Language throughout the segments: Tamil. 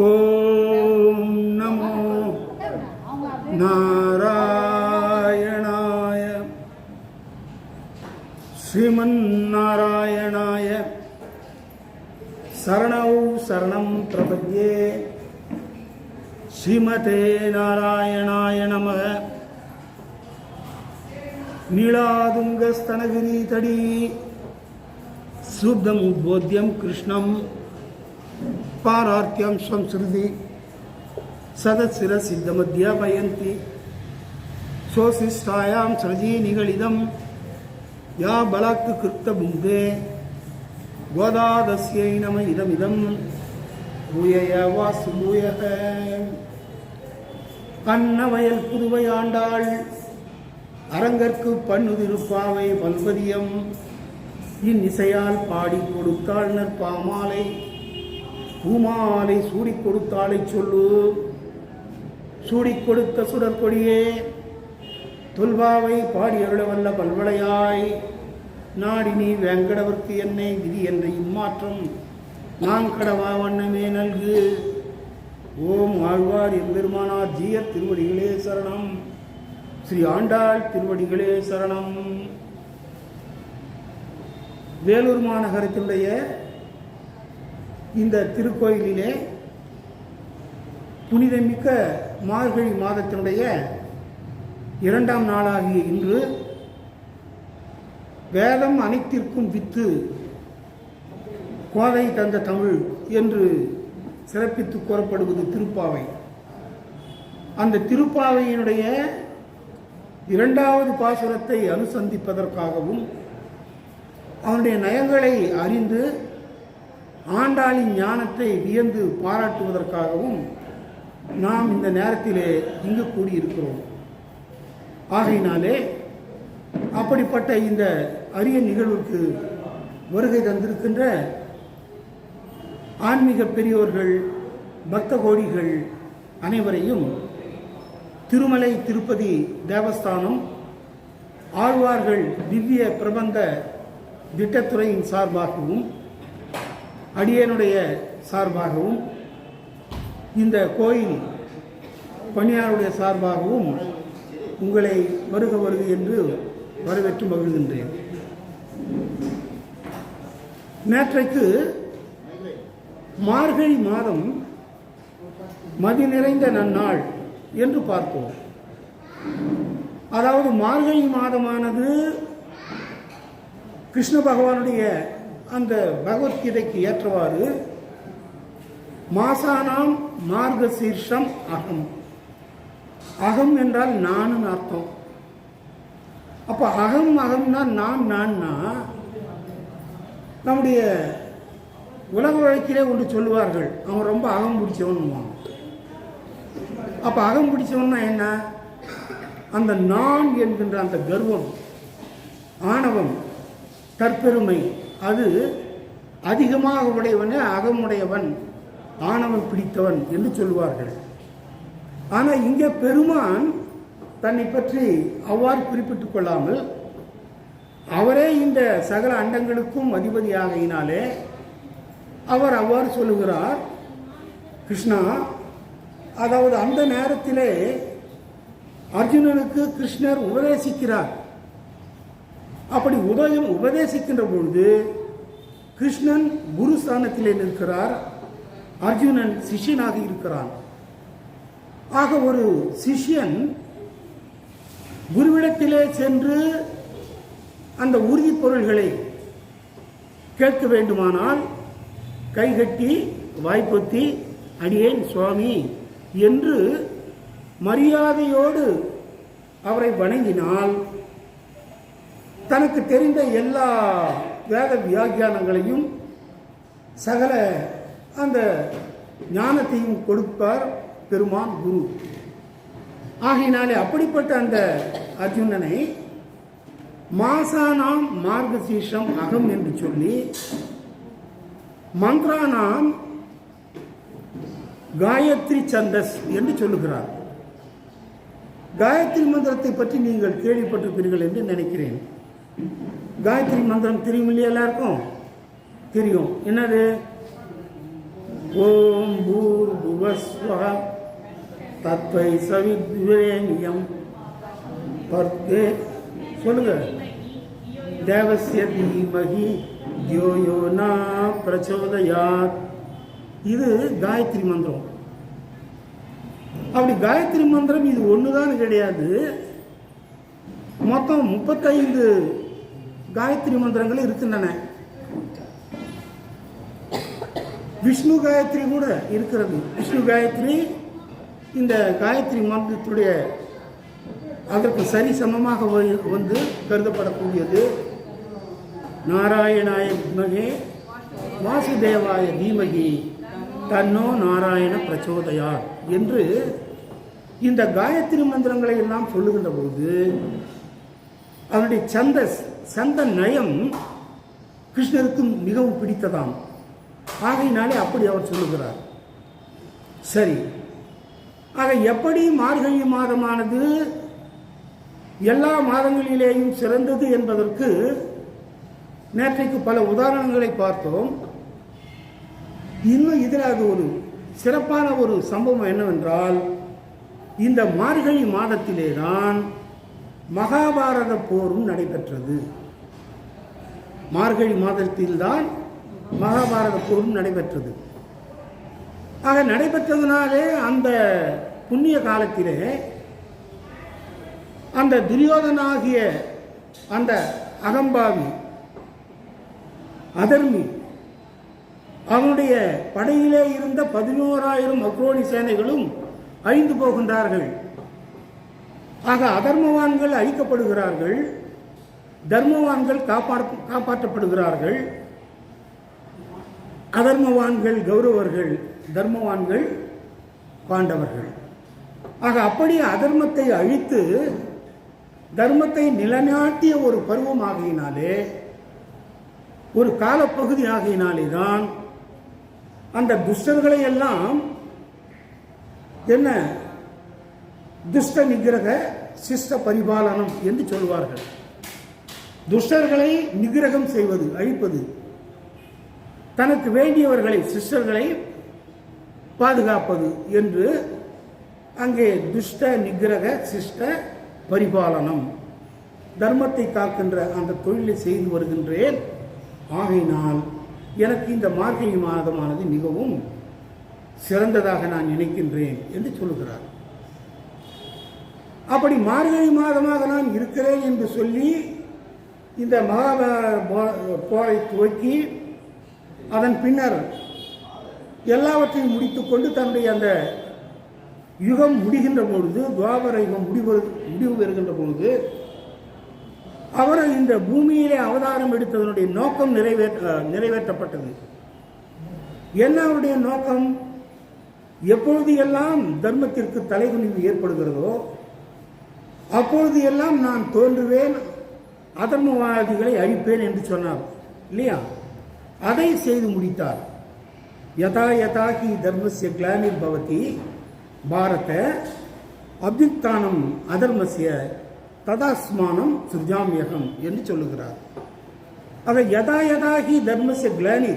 ஓம் நமோ நாராயணாய ஸ்ரீமன் நாராயணாய சரணௌ சரணம் பிரபத்யே ஸ்ரீமதே நாராயணாய நமக நீளாதுங்கஸ்தனகிரீதடி. சூப்தம் உத்போத்தியம் கிருஷ்ணம். பாரார்த்தியம் ஸ்வம்ஸ்ருதி சதசிர சித்தமத்தியாபயந்தி. சோசிஷ்டாயாம் சஜி நிகழிதம் யா பலாத்து கிருத்த புங்கே கோதாதஸ்யை நம இதமிதம். பூயய வாசு பூயக அன்னவயல் புதுவை ஆண்டாள். அரங்கற்கு பண்ணுதிருப்பாவை பல்பதியம் இந்நிசையால் பாடி கொடுத்தாள் நற்பாமாலை. பூமாலை சூடிக் கொடுத்தாளை சொல்லு. சூடிக் கொடுத்த சுடற்கொடியே தொல்வாவை பாடி அருள வல்ல பல்வளையாய். நாடினி வேங்கடவர்க்கு என்னை விதி என்ற இம்மாற்றம். நான் கடவா வண்ணமே நல்கு. ஓம் ஆழ்வார் எம்பெருமானார் ஜீயர் திருவடிகளே சரணம். ஸ்ரீ ஆண்டாள் திருவடிகளே சரணம். வேலூர் மாநகரத்தினுடைய இந்த திருக்கோயிலிலே புனிதமிக்க மார்கழி மாதத்தினுடைய இரண்டாம் நாளாகிய இன்று வேதம் அனைத்திற்கும் வித்து கோதை தந்த தமிழ் என்று சிறப்பித்து கூறப்படுவது திருப்பாவை. அந்த திருப்பாவையினுடைய இரண்டாவது பாசுரத்தை அனுசந்திப்பதற்காகவும் அவனுடைய நயங்களை அறிந்து ஆண்டாளின் ஞானத்தை வியந்து பாராட்டுவதற்காகவும் நாம் இந்த நேரத்திலே இங்கு கூடியிருக்கிறோம். ஆகையினாலே அப்படிப்பட்ட இந்த அரிய நிகழ்வுக்கு வருகை தந்திருக்கின்ற ஆன்மீக பெரியோர்கள் பக்த கோடிகள் அனைவரையும் திருமலை திருப்பதி தேவஸ்தானம் ஆழ்வார்கள் திவ்ய பிரபந்த திட்டத்துறையின் சார்பாகவும் அடியனுடைய சார்பாகவும் இந்த கோயில் பணியாருடைய சார்பாகவும் உங்களை வருக வருக என்று வரவேற்று மகிழ்கின்றேன். நேற்றைக்கு மார்கழி மாதம் மதி நிறைந்த நன்னாள் என்று பார்த்தோம் அதாவது மார்கழி மாதமானது கிருஷ்ண பகவானுடைய அந்த பகவத்கீதைக்கு ஏற்றவாறு மாசானாம் மார்க சீர்ஷம் அகம். அகம் என்றால் நானுன்னு அர்த்தம். அப்போ அகம் அகம்னா நான் நான்னா? நம்முடைய உலக வழக்கிலே ஒன்று சொல்லுவார்கள். அவன் ரொம்ப அகம் பிடிச்சவன் அப்போ அகம் பிடிச்சவன்னா என்ன? அந்த நான் என்கின்ற அந்த கர்வம் ஆணவம் தற்பெருமை அது அதிகமாக உடையவனே அகமுடையவன் ஆணவம் பிடித்தவன் என்று சொல்வார்கள் ஆனால் இங்கே பெருமான் தன்னை பற்றி அவ்வாறு குறிப்பிட்டுக் கொள்ளாமல் அவரே இந்த சகல அண்டங்களுக்கும் அதிபதியாகையினாலே அவர் அவ்வாறு சொல்லுகிறார் கிருஷ்ணா அதாவது அந்த நேரத்திலே அர்ஜுனனுக்கு கிருஷ்ணர் உபதேசிக்கிறார். அப்படி உதயம் உபதேசிக்கின்ற பொழுது கிருஷ்ணன் குரு ஸ்தானத்திலே நிற்கிறார். அர்ஜுனன் சிஷ்யனாக இருக்கிறான். ஆக ஒரு சிஷ்யன் குருவிடத்திலே சென்று அந்த உறுதி பொருள்களை கேட்க வேண்டுமானால் கைகட்டி வாய்ப்பொத்தி அடியேன் சுவாமி என்று மரியாதையோடு அவரை வணங்கினால் தனக்கு தெரிந்த எல்லா வேத வியாக்கியானங்களையும் சகல அந்த ஞானத்தையும் கொடுப்பார் பெருமான் குரு. ஆகையினாலே அப்படிப்பட்ட அந்த அர்ஜுனனை மாசானாம் மார்கசீஷம் அகம் என்று சொல்லி மந்த்ரானாம் காயத்ரி சந்தஸ் என்று சொல்லுகிறார். காயத்ரி மந்திரத்தை பற்றி நீங்கள் கேள்விப்பட்டிருப்பீர்கள் என்று நினைக்கிறேன். காயத்ரி மந்திரம் தெரியும் இல்லையா எல்லாருக்கும்? தெரியும். என்னது? ஓம் பூர் புவஸ்வ தத்வை சவித்வேனியம் பர்தே சொல்லுங்க. தேவசிய தீமகி யோயோ நா பிரச்சோதயாத். இது காயத்ரி மந்திரம். அப்படி காயத்ரி மந்திரம் இது ஒண்ணுதான் கிடையாது. மொத்தம் முப்பத்தைந்து காயத்ரி மந்திரங்கள் இருக்கின்றன. விஷ்ணு காயத்ரி கூட இருக்கிறது. விஷ்ணு காயத்ரி இந்த காயத்ரி மந்திரத்துடைய அதற்கு சரி சமமாக வந்து கருதப்படக்கூடியது. நாராயணாய வித்மகே வாசுதேவாய தீமகி. தன்னோ நாராயண பிரச்சோதயா என்று இந்த காயத்ரி மந்திரங்களை எல்லாம் சொல்லுகின்ற பொழுது அவருடைய சந்த சந்த நயம் கிருஷ்ணருக்கு மிகவும் பிடித்ததாம். ஆகையினாலே அப்படி அவர் சொல்லுகிறார். சரி. ஆக எப்படி மார்கழி மாதமானது எல்லா மாதங்களிலேயும் சிறந்தது என்பதற்கு நேற்றைக்கு பல உதாரணங்களை பார்த்தோம். இன்னும் எதிராக ஒரு சிறப்பான ஒரு சம்பவம் என்னவென்றால் இந்த மார்கழி மாதத்திலே தான் மகாபாரத போரும் நடைபெற்றது. மார்கழி மாதத்தில்தான் மகாபாரத போரும் நடைபெற்றது. ஆக நடைபெற்றதுனாலே அந்த புண்ணிய காலத்திலே அந்த துரியோதனாகிய அந்த அகம்பாவி அதர்மி அவனுடைய படையிலே இருந்த பதினோராயிரம் அக்ரோனி சேனைகளும் அழிந்து போகின்றார்கள். ஆக அதர்மவான்கள் அழிக்கப்படுகிறார்கள். தர்மவான்கள் காப்பாற்ற காப்பாற்றப்படுகிறார்கள். அதர்மவான்கள் கௌரவர்கள் தர்மவான்கள் பாண்டவர்கள். ஆக அப்படி அதர்மத்தை அழித்து தர்மத்தை நிலைநாட்டிய ஒரு பருவம் ஆகையினாலே ஒரு காலப்பகுதி ஆகையினாலே தான் அந்த துஷ்டர்களை எல்லாம் என்ன? துஷ்ட நிகிரக சிஷ்ட பரிபாலனம் என்று சொல்வார்கள். துஷ்டர்களை நிகிரகம் செய்வது அழிப்பது. தனக்கு வேண்டியவர்களை சிஷ்டர்களை பாதுகாப்பது என்று அங்கே துஷ்ட நிகிரக சிஷ்ட பரிபாலனம். தர்மத்தை காக்கின்ற அந்த தொழிலை செய்து வருகின்றேன். ஆகையினால் எனக்கு இந்த மார்கழி மாதமானது மிகவும் சிறந்ததாக நான் நினைக்கின்றேன் என்று சொல்லுகிறார். அப்படி மார்கழி மாதமாக நான் இருக்கிறேன் என்று சொல்லி இந்த மகாபாரத போரை துவக்கி அதன் பின்னர் எல்லாவற்றையும் முடித்துக்கொண்டு தன்னுடைய அந்த யுகம் முடிகின்ற பொழுது துவாபர யுகம் முடிவு முடிவு பெறுகின்ற பொழுது அவர் இந்த பூமியிலே அவதாரம் எடுத்ததனுடைய நோக்கம் நிறைவேற்ற நிறைவேற்றப்பட்டது. என்ன அவருடைய நோக்கம்? எப்பொழுது எல்லாம் தர்மத்திற்கு தலைகுனிவு ஏற்படுகிறதோ அப்பொழுது எல்லாம் நான் தோன்றுவேன் அதர்மவாதிகளை அழிப்பேன் என்று சொன்னார். இல்லையா? அதை செய்து முடித்தார். யதா யதா ஹி தர்மசிய கிளானிர் பவதி பாரத அபியுக்தானம் அதர்மசிய ததாஸ்மானம் சுஜாமியகம் என்று சொல்லுகிறார். ஆக யதா யதா ஹி தர்மச கிளானி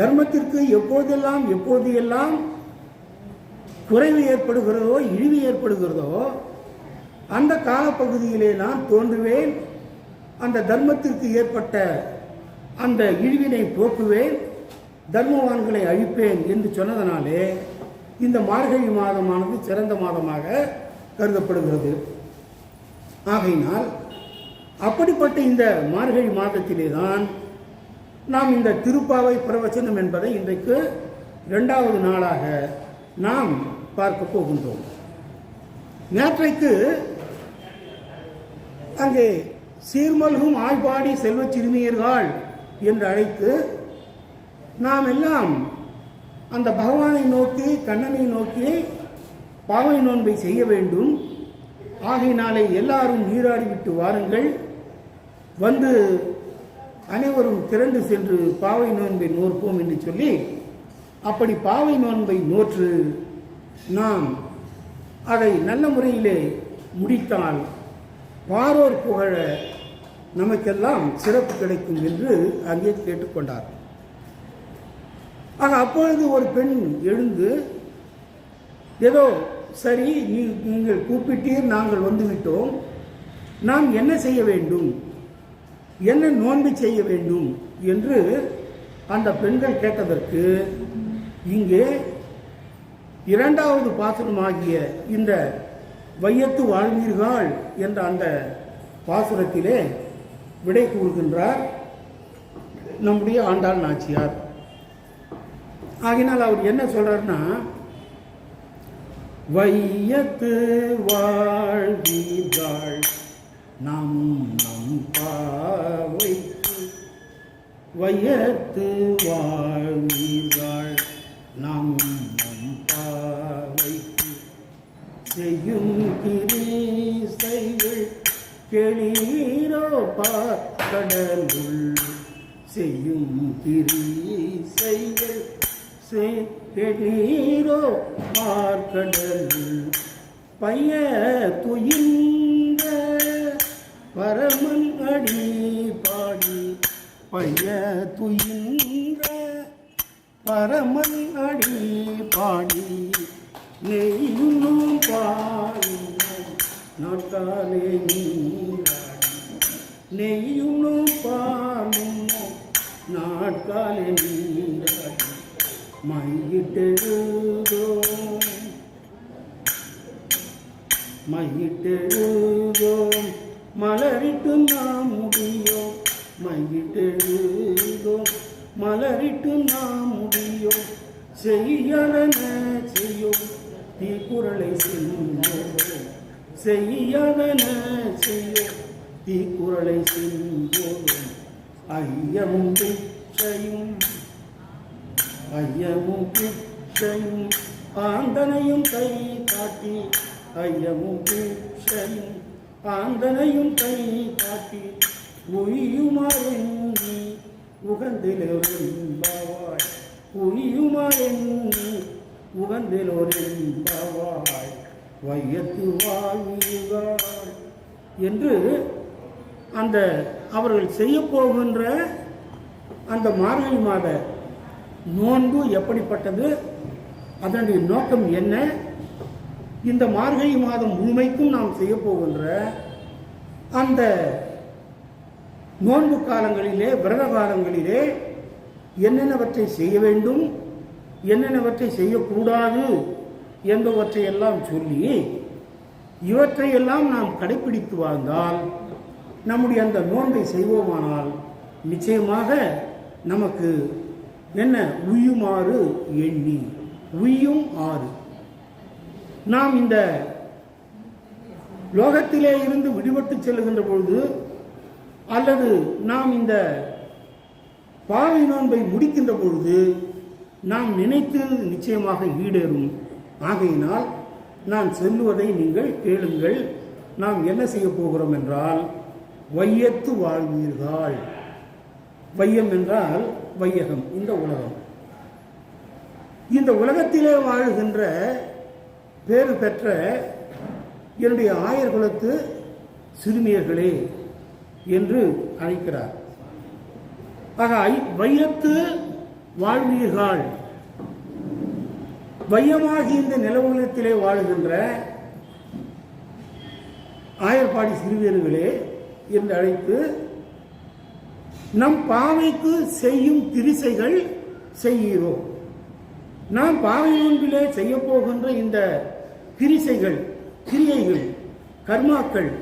தர்மத்திற்கு எப்போதெல்லாம் எப்போது எல்லாம் குறைவு ஏற்படுகிறதோ இழிவு ஏற்படுகிறதோ அந்த காலப்பகுதியிலே நான் தோன்றுவேன் அந்த தர்மத்திற்கு ஏற்பட்ட அந்த இழிவினை போக்குவேன் தர்மவான்களை அழிப்பேன் என்று சொன்னதனாலே இந்த மார்கழி மாதமானது சிறந்த மாதமாக கருதப்படுகிறது. ஆகையினால் அப்படிப்பட்ட இந்த மார்கழி மாதத்திலே தான் நாம் இந்த திருப்பாவை பிரவச்சனம் என்பதை இன்றைக்கு இரண்டாவது நாளாக நாம் பார்க்க போகின்றோம். நேற்றைக்கு அங்கே சீர்மல்கும் ஆய்பாடி செல்வச் சிறுமியர்கள் என்று அழைத்து நாம் எல்லாம் அந்த பகவானை நோக்கி கண்ணனை நோக்கி பாவை நோன்பை செய்ய வேண்டும். ஆகையினாலே எல்லாரும் நீராடிவிட்டு வாருங்கள். வந்து அனைவரும் திரண்டு சென்று பாவை நோன்பை நோற்போம் என்று சொல்லி அப்படி பாவை நோன்பை நோற்று நாம் அதை நல்ல முறையிலே முடித்தால் பாரோர் புகழ நமக்கெல்லாம் சிறப்பு கிடைக்கும் என்று அங்கே கேட்டுக்கொண்டார். ஆக அப்பொழுது ஒரு பெண் எழுந்து ஏதோ சரி நீ நீங்கள் கூப்பிட்டீர் நாங்கள் வந்துவிட்டோம். நாம் என்ன செய்ய வேண்டும்? என்ன நோன்பு செய்ய வேண்டும்? என்று அந்த பெண்கள் கேட்டதற்கு இங்கே இரண்டாவது பாசுரமாகிய இந்த வையத்து வாழ்வீர்கள் என்ற அந்த பாசுரத்திலே விடை கூறுகின்றார் நம்முடைய ஆண்டாள் நாச்சியார். ஆகினால் அவர் என்ன சொல்றாருன்னா வையத்து வாழ்விதாள் நம் நம் பாவைக்கு வையத்து வாழ்விதாள் நம் நம் பாவைக்கு செய்யும் கிரீசைகள் கெளீரோ கடலுள் செய்யும் கிரீசைகள் கெளீரோ பார்க்கடல் பைய துயின்ற பரமன் அடி பாடி பைய துயின்ற பரமன் அடி பாடி நெய்யும் பாடி நாட்டாலே நீராடி நெய்யும் பாடும் நாட்காலே நீராடி மையிட்டெழுதோம் மையிட்டெழுதோம் மலரிட்டு நாம் முடியோம் மையிட்டெழுதோம் மலரிட்டு நாம் முடியோம் செய்யாதன செய்யும் தீக்குறளை செஞ்சோம் செய்யாதன செய்யும் தீக்குறளை செஞ்சோம் ஐயமும் பிச்சையும் ஐயமும் பிச்சையும் ஆந்தனையும் கை காட்டி. ஐயமும் பிச்சையும் ஆந்தனையும் கை காட்டி. உயுமாறி உகந்திலொரும்பாவாய் உயுமாறி உகந்திலொரும்பாவாய் வையத்து வாழ்வாய் என்று அந்த அவர்கள் செய்ய போகின்ற அந்த மார்கழி மாத நோன்பு எப்படிப்பட்டது? அதனுடைய நோக்கம் என்ன? இந்த மார்கழி மாதம் முழுமைக்கும் நாம் செய்ய போகின்ற அந்த நோன்பு காலங்களிலே விரத காலங்களிலே என்னென்னவற்றை செய்ய வேண்டும் என்னென்னவற்றை செய்யக்கூடாது என்பவற்றை எல்லாம் சொல்லி இவற்றையெல்லாம் நாம் கடைபிடித்து வாழ்ந்தால் நம்முடைய அந்த நோன்பை செய்வோமானால் நிச்சயமாக நமக்கு என்ன? உயுமாறு எண்ணி. உயும் ஆறு. நாம் இந்த லோகத்திலே இருந்து விடுபட்டு செல்லுகின்ற பொழுது அல்லது நாம் இந்த பாவை நோன்பை முடிக்கின்ற பொழுது நாம் நினைத்தது நிச்சயமாக ஈடேறும். ஆகையினால் நான் செல்லுவதை நீங்கள் கேளுங்கள். நாம் என்ன செய்ய போகிறோம் என்றால் வையத்து வாழ்வீர்கள். வையம் என்றால் வையகம் இந்த உலகம். இந்த உலகத்திலே வாழுகின்ற பேறு பெற்ற என்னுடைய ஆயர் குலத்து சிறுமியர்களே என்று அழைக்கிறார். ஆக ஐ- வையத்து வாழ்வீர்கள். வையமாகி இந்த நில உலகத்திலே வாழுகின்ற ஆயர்பாடி சிறுவியர்களே என்று அழைத்து நம் பாவைக்கு செய்யும் திரிசைகள் செய்கிறோம். நாம் பாவை நோன்பிலே செய்யப்போகின்ற இந்த திரிசைகள் கிரியைகள் கர்மாக்கள்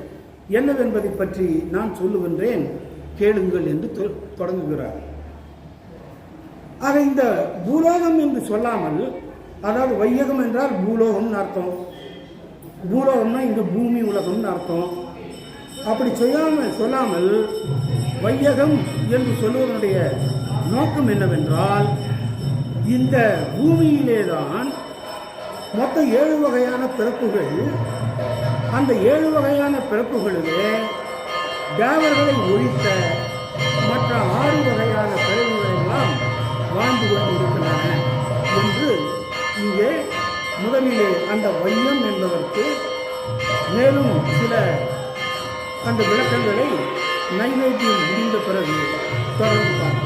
என்னவென்பதை பற்றி நான் சொல்லுகின்றேன். கேளுங்கள் என்று தொ- தொடங்குகிறார். ஆக இந்த பூலோகம் என்று சொல்லாமல் அதாவது வையகம் என்றால் பூலோகம்னு அர்த்தம். பூலோகம்னா இந்த பூமி உலகம்னு அர்த்தம். அப்படி சொல்லாமல் சொல்லாமல் வையகம் என்று சொல்லுவதனுடைய நோக்கம் என்னவென்றால் இந்த பூமியிலே தான் மொத்தம் ஏழு வகையான பிறப்புகள் அந்த ஏழு வகையான பிறப்புகளிலே தேவர்களை ஒழித்த மற்ற ஆறு வகையான பிறகுகளெல்லாம் வாழ்ந்து கொண்டிருக்கின்றன என்று இங்கே முதலிலே அந்த வையம் என்பதற்கு மேலும் சில அந்த விளக்கங்களை நைவேத்தியம் முடிந்த பிறகு தொடர்ந்து பார்க்கலாம்